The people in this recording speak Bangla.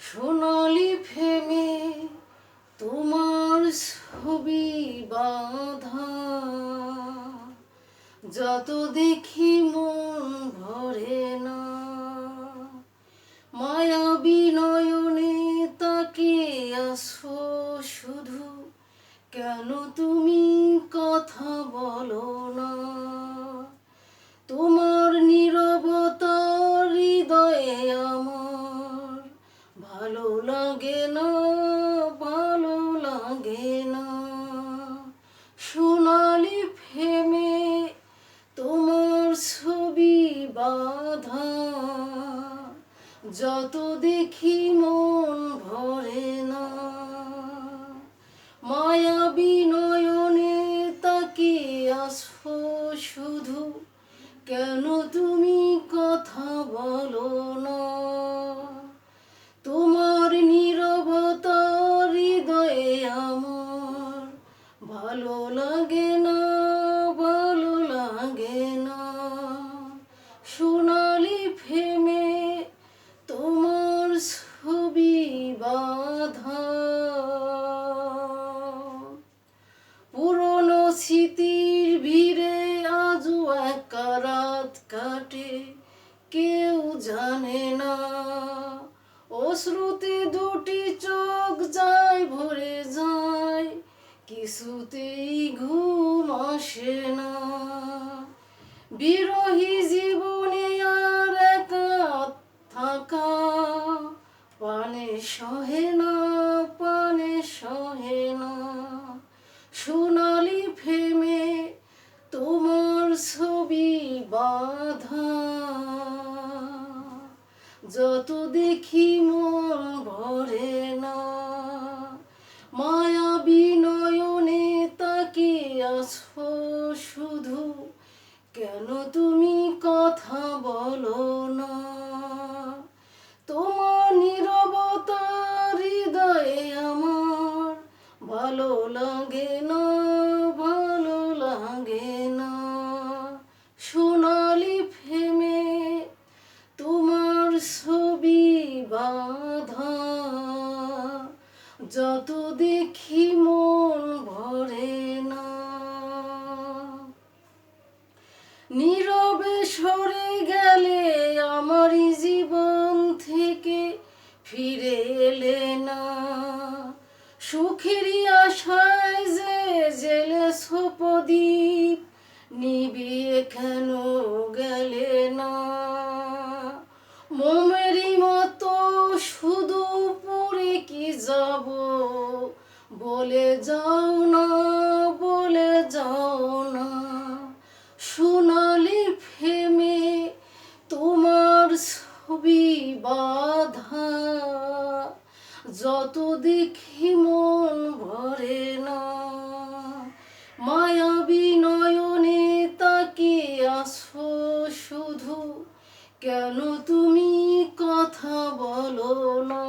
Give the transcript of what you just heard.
সোনালি ফেমে তোমার ছবি বাঁধা। যত দেখি মন ভরে না মায়াবী নয়নে তাকে আসো শুধু। কেন তুমি কথা বলো? লাগে না ভালো লাগে না সোনালি ফেমে তোমার ছবি বাধা। যত দেখি মন ভরে ভালো লাগে না, ভালো লাগে না। সোনালি ফেমে তোমার ছবি বাঁধা। পুরনো স্মৃতির ভিড়ে আজও একা রাত কাটে, কেউ জানে না। অশ্রুতে দুটি চোখ যায় ভরে যায়। কিছুতেই ঘুম আসে না। বিরহী জীবনে আর একা থাকা পানে সহে না, পানে সহে না। সোনালি ফেমে তোমার ছবি বাঁধা। যত দেখি মন ভরে না। আসো শুধু কেন তুমি কথা বলো না? তোমার নীরবতা হৃদয়ে আমার ভালো লাগে না, ভালো লাগে না। সোনালি ফেমে তোমার ছবি বাঁধা, যত দেখি মন ভরে না। নীরবে সরে গেলে আমার জীবন থেকে ফিরে এলে না। সুখেরই আশায় যে জেলে সোপদীপ নিবিয়ে কেন গেলে না? মোমেরই মতো শুধু পড়ে কি যাব বলে যাও না। যত দেখি মন ভরে না মায়াবী নয়নে তাকে আসো শুধু। কেন তুমি কথা বলো না?